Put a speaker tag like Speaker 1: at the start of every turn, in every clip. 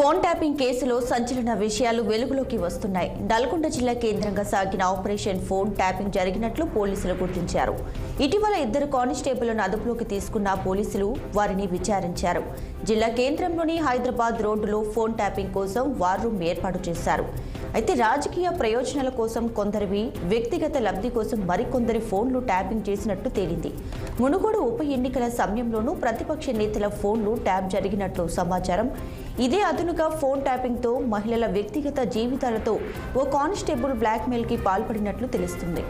Speaker 1: Phone tapping కేసులో సంచలన విషయాలు వెలుగులోకి వస్తున్నాయి. నల్గొండ జిల్లా కేంద్రంగా సాగిన ఆపరేషన్ ఫోన్ ట్యాపింగ్ జరిగినట్లు పోలీసులు గుర్తించారు. ఇటీవల ఇద్దరు కానిస్టేబుల్ను అదుపులోకి తీసుకున్న పోలీసులు వారిని విచారించారు. జిల్లా కేంద్రంలోని హైదరాబాద్ రోడ్డులో ఫోన్ ట్యాపింగ్ కోసం వార్ రూమ్ ఏర్పాటు చేశారు. అయితే రాజకీయ ప్రయోజనాల కోసం కొందరివి వ్యక్తిగత లబ్ధి కోసం మరికొందరి ఫోన్లు ట్యాపింగ్ చేసినట్టు తేలింది. మునుగోడు ఉప ఎన్నికల సమయంలోనూ ప్రతిపక్ష నేతల ఫోన్లు ట్యాప్ జరిగినట్లు సమాచారం ఇదే అదునుగా ఫోన్ ట్యాపింగ్తో మహిళల వ్యక్తిగత జీవితాలతో ఓ కానిస్టేబుల్ బ్లాక్మెయిల్కి పాల్పడినట్లు తెలుస్తుంది.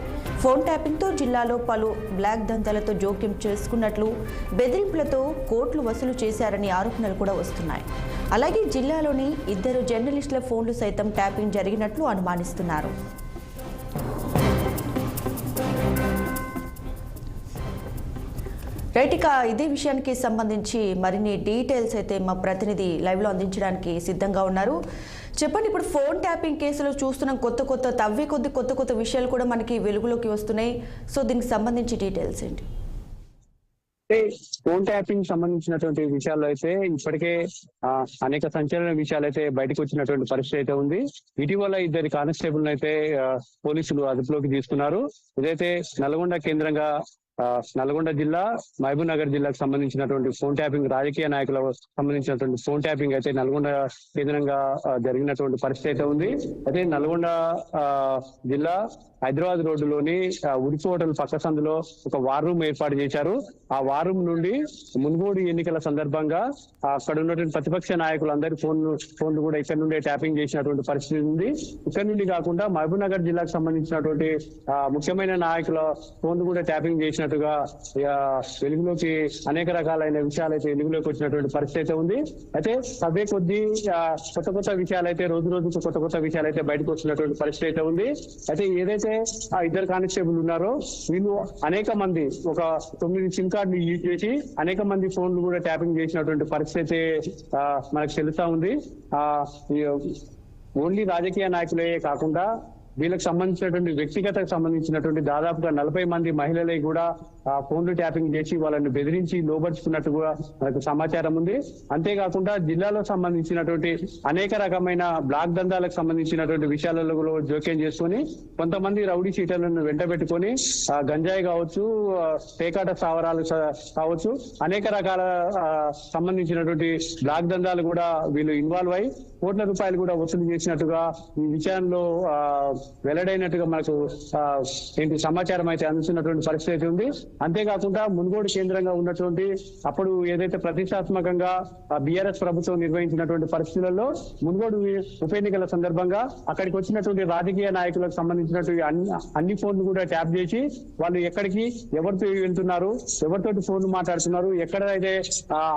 Speaker 1: ఫోన్ ట్యాపింగ్తో జిల్లాలో పలు బ్లాక్ దందాలతో జోక్యం చేసుకున్నట్లు బెదిరింపులతో కోట్లు వసూలు చేశారని ఆరోపణలు కూడా వస్తున్నాయి. అలాగే జిల్లాలోని ఇద్దరు జర్నలిస్టుల ఫోన్లు సైతం ట్యాపింగ్ జరిగినట్లు అనుమానిస్తున్నారు. రైట్ ఇక ఇదే విషయానికి సంబంధించి మరిన్ని డీటెయిల్స్ అయితే మా ప్రతినిధి లైవ్లో అందించడానికి సిద్ధంగా ఉన్నారు. చెప్పండి ఇప్పుడు ఫోన్ ట్యాపింగ్ కేసులో చూస్తున్నాం. కొత్త కొత్త తవ్వే కొద్ది కొత్త కొత్త విషయాలు కూడా మనకి వెలుగులోకి వస్తున్నాయి. సో దీనికి సంబంధించి డీటెయిల్స్ ఏంటి?
Speaker 2: ఫోన్ ట్యాపింగ్ సంబంధించినటువంటి విషయాల్లో అయితే ఇప్పటికే అనేక సంచలన విషయాలు అయితే బయటకు వచ్చినటువంటి పరిస్థితి అయితే ఉంది. ఇటీవల ఇద్దరు కానిస్టేబుల్ అయితే పోలీసులు అదుపులోకి తీసుకున్నారు. ఇదైతే నల్గొండ కేంద్రంగా నల్గొండ జిల్లా మహబూబ్ నగర్ జిల్లాకు సంబంధించినటువంటి ఫోన్ ట్యాపింగ్ రాజకీయ నాయకులకు సంబంధించినటువంటి ఫోన్ ట్యాపింగ్ అయితే నల్గొండ కేంద్రంగా జరిగినటువంటి పరిస్థితి అయితే ఉంది. అయితే నల్గొండ ఆ, జిల్లా హైదరాబాద్ రోడ్డులోని ఆ, హోటల్ పక్క సందులో ఒక వార్ రూమ్ ఏర్పాటు చేశారు. ఆ వార్ రూమ్ నుండి మున్గోడు ఎన్నికల సందర్భంగా అక్కడ ఉన్నటువంటి ప్రతిపక్ష నాయకులందరి ఫోన్ ఫోన్లు కూడా ఇక్కడ నుండి ట్యాపింగ్ చేసినటువంటి పరిస్థితి ఉంది. ఇక్కడ నుండి కాకుండా మహబూబ్ నగర్ జిల్లాకు సంబంధించినటువంటి ముఖ్యమైన నాయకుల ఫోన్లు కూడా ట్యాపింగ్ చేసినట్టుగా వచ్చినట్టుగా వెలుగులోకి అనేక రకాలైన విషయాలు అయితే వెలుగులోకి వచ్చినటువంటి పరిస్థితి అయితే ఉంది. అయితే అవే కొద్ది కొత్త కొత్త విషయాలు అయితే రోజు రోజుకు కొత్త కొత్త విషయాలు అయితే బయటకు వచ్చినటువంటి పరిస్థితి అయితే ఉంది. అయితే ఏదైతే ఆ ఇద్దరు కానిస్టేబుల్ ఉన్నారో వీళ్ళు అనేక మంది ఒక తొమ్మిది సిమ్ కార్డులు యూజ్ చేసి అనేక మంది ఫోన్లు కూడా ట్యాపింగ్ చేసినటువంటి పరిస్థితి అయితే మనకు తెలుస్తా ఉంది. ఆ ఈ ఓన్లీ రాజకీయ నాయకులే కాకుండా వీళ్ళకి సంబంధించినటువంటి వ్యక్తిగతకు సంబంధించినటువంటి దాదాపుగా నలభై మంది మహిళలే కూడా ఆ ఫోన్లు ట్యాపింగ్ చేసి వాళ్ళని బెదిరించి లోబర్చుకున్నట్టు కూడా మనకు సమాచారం ఉంది. అంతేకాకుండా జిల్లాలో సంబంధించినటువంటి అనేక రకమైన బ్లాక్ దందాలకు సంబంధించినటువంటి విషయాలలో కూడా జోక్యం చేసుకొని కొంతమంది రౌడీ చీటలను వెంటబెట్టుకొని గంజాయి కావచ్చు పేకాట స్థావరాలు కావచ్చు అనేక రకాల సంబంధించినటువంటి బ్లాక్ దందాలు కూడా వీళ్ళు ఇన్వాల్వ్ అయి కోట్ల రూపాయలు కూడా వసూలు చేసినట్టుగా ఈ విషయంలో ఆ, వెల్లడైనట్టుగా మనకు ఏంటి సమాచారం అయితే అందిస్తున్నటువంటి పరిస్థితి అయితే ఉంది. అంతేకాకుండా మున్గోడు కేంద్రంగా ఉన్నటువంటి అప్పుడు ఏదైతే ప్రతిష్టాత్మకంగా బీఆర్ఎస్ ప్రభుత్వం నిర్వహించినటువంటి పరిస్థితులలో మున్గోడు ఉప ఎన్నికల సందర్భంగా అక్కడికి వచ్చినటువంటి రాజకీయ నాయకులకు సంబంధించినటువంటి అన్ని అన్ని ఫోన్లు కూడా ట్యాప్ చేసి వాళ్ళు ఎక్కడికి ఎవరితో వెళ్తున్నారు ఎవరితోటి ఫోన్లు మాట్లాడుతున్నారు ఎక్కడైతే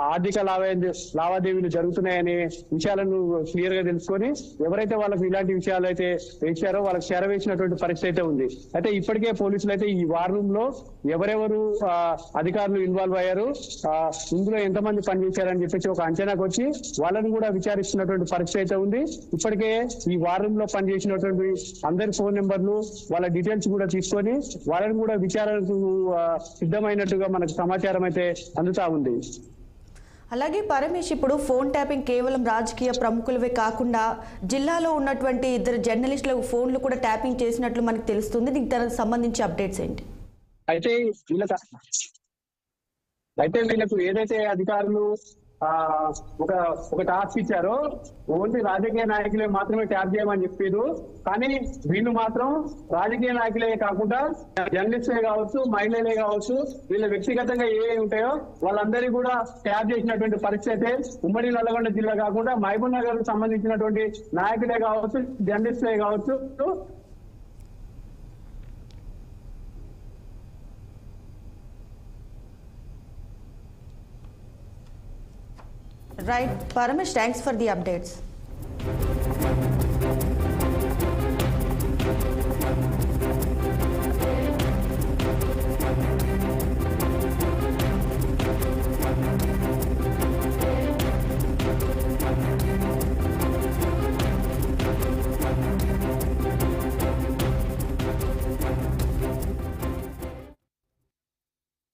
Speaker 2: ఆర్థిక లావాదేవీ లావాదేవీలు జరుగుతున్నాయనే విషయాలను క్లియర్గా తెలుసుకొని ఎవరైతే వాళ్ళకి ఇలాంటి విషయాలు అయితే వేశారో వాళ్ళకి చేరవేసినటువంటి పరిస్థితి అయితే ఉంది. అయితే ఇప్పటికే పోలీసులు అయితే ఈ వార్ రూమ్లో ఎవరెవరు అధికారులు ఇన్వాల్వ్ అయ్యారు ఇందులో ఎంతమంది పనిచేశారని చెప్పేసి ఒక అంచనాకు వచ్చి వాళ్ళని కూడా విచారిస్తున్నటువంటి పరిస్థితి అయితే ఉంది. ఇప్పటికే ఈ వార్ రూమ్లో పనిచేసినటువంటి అందరి ఫోన్ నెంబర్లు వాళ్ళ డీటెయిల్స్ కూడా తీసుకొని వాళ్ళని కూడా విచారణకు సిద్ధమైనట్టుగా మనకు సమాచారం అయితే అందుతా ఉంది.
Speaker 1: అలాగే పరమేష్ ఇప్పుడు ఫోన్ ట్యాపింగ్ కేవలం రాజకీయ ప్రముఖులవే కాకుండా జిల్లాలో ఉన్నటువంటి ఇద్దరు జర్నలిస్టులకు ఫోన్లు కూడా ట్యాపింగ్ చేసినట్లు మనకు తెలుస్తుంది. దీనికి దానికి సంబంధించి అప్డేట్స్ ఏంటి?
Speaker 2: అయితే అయితే వీళ్ళకు ఏదైతే అధికారులు ఒక ఒక టాస్క్ ఇచ్చారు. ఓన్లీ రాజకీయ నాయకులే మాత్రమే ట్యాప్ చేయమని చెప్పారు కానీ వీళ్ళు మాత్రం రాజకీయ నాయకులే కాకుండా జర్నలిస్టులే కావచ్చు మహిళలే కావచ్చు వీళ్ళ వ్యక్తిగతంగా ఏ ఉంటాయో వాళ్ళందరినీ కూడా ట్యాప్ చేసినటువంటి పరిస్థితి అయితే ఉమ్మడి నల్లగొండ జిల్లా కాకుండా మహబూబ్ నగర్ సంబంధించినటువంటి నాయకులే కావచ్చు జర్నలిస్టులే కావచ్చు
Speaker 1: right Paramesh thanks for the updates